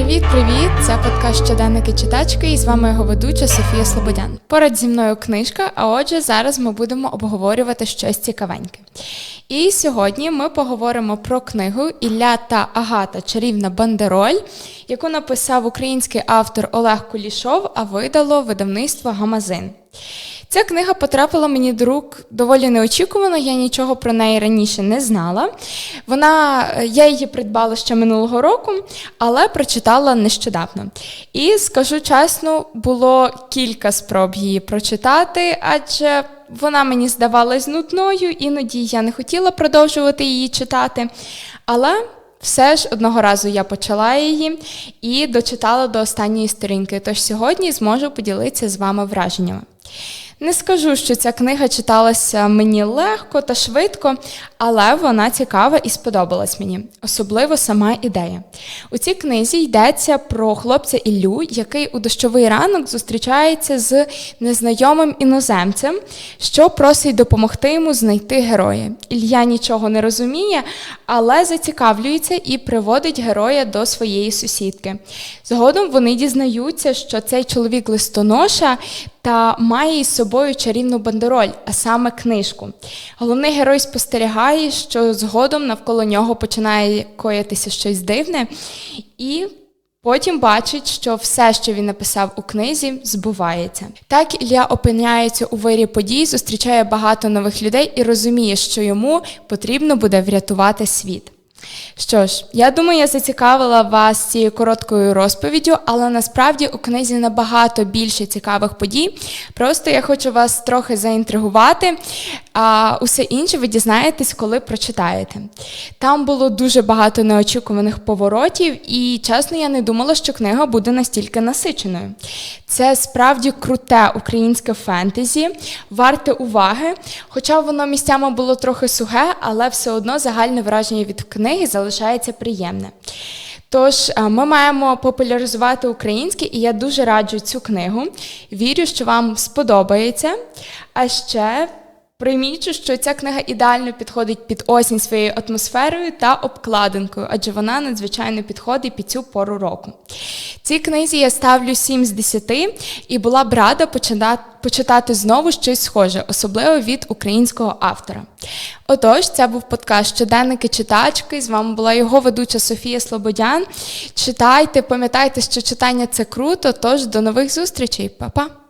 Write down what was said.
Привіт-привіт! Це подкаст щоденники читачки і з вами його ведуча Софія Слободян. Поряд зі мною книжка, а отже, зараз ми будемо обговорювати щось цікавеньке. І сьогодні ми поговоримо про книгу Ілля та Агата Чарівна бандероль, яку написав український автор Олег Кулішов, а видало видавництво Гамазин. Ця книга потрапила мені до рук доволі неочікувано, я нічого про неї раніше не знала. Вона, я її придбала ще минулого року, але прочитала нещодавно. І скажу чесно, було кілька спроб її прочитати, адже вона мені здавалась нудною, іноді я не хотіла продовжувати її читати. Але все ж одного разу я почала її і дочитала до останньої сторінки. Тож сьогодні зможу поділитися з вами враженнями. Не скажу, що ця книга читалася мені легко та швидко, але вона цікава і сподобалась мені, особливо сама ідея. У цій книзі йдеться про хлопця Іллю, який у дощовий ранок зустрічається з незнайомим іноземцем, що просить допомогти йому знайти героя. Ілля нічого не розуміє, але зацікавлюється і приводить героя до своєї сусідки. Згодом вони дізнаються, що цей чоловік листоноша та має із собою чарівну бандероль, а саме книжку. Головний герой спостерігає, що згодом навколо нього починає коїтися щось дивне, і потім бачить, що все, що він написав у книзі, збувається. Так Ілля опиняється у вирі подій, зустрічає багато нових людей і розуміє, що йому потрібно буде врятувати світ. Що ж, я думаю, я зацікавила вас цією короткою розповіддю, але насправді у книзі набагато більше цікавих подій. Просто я хочу вас трохи заінтригувати, а усе інше ви дізнаєтесь, коли прочитаєте. Там було дуже багато неочікуваних поворотів, і чесно, я не думала, що книга буде настільки насиченою. Це справді круте українське фентезі, варте уваги, хоча воно місцями було трохи сухе, але все одно загальне враження від книги залишається приємне. Тож ми маємо популяризувати українське, і я дуже раджу цю книгу. Вірю, що вам сподобається. А ще примічу, що ця книга ідеально підходить під осінь своєю атмосферою та обкладинкою, адже вона надзвичайно підходить під цю пору року. Цій книзі я ставлю 7 з 10 і була б рада починати, почитати знову щось схоже, особливо від українського автора. Отож, це був подкаст Щоденники читачки. З вами була його ведуча Софія Слободян. Читайте, пам'ятайте, що читання це круто. Тож до нових зустрічей, Па-па!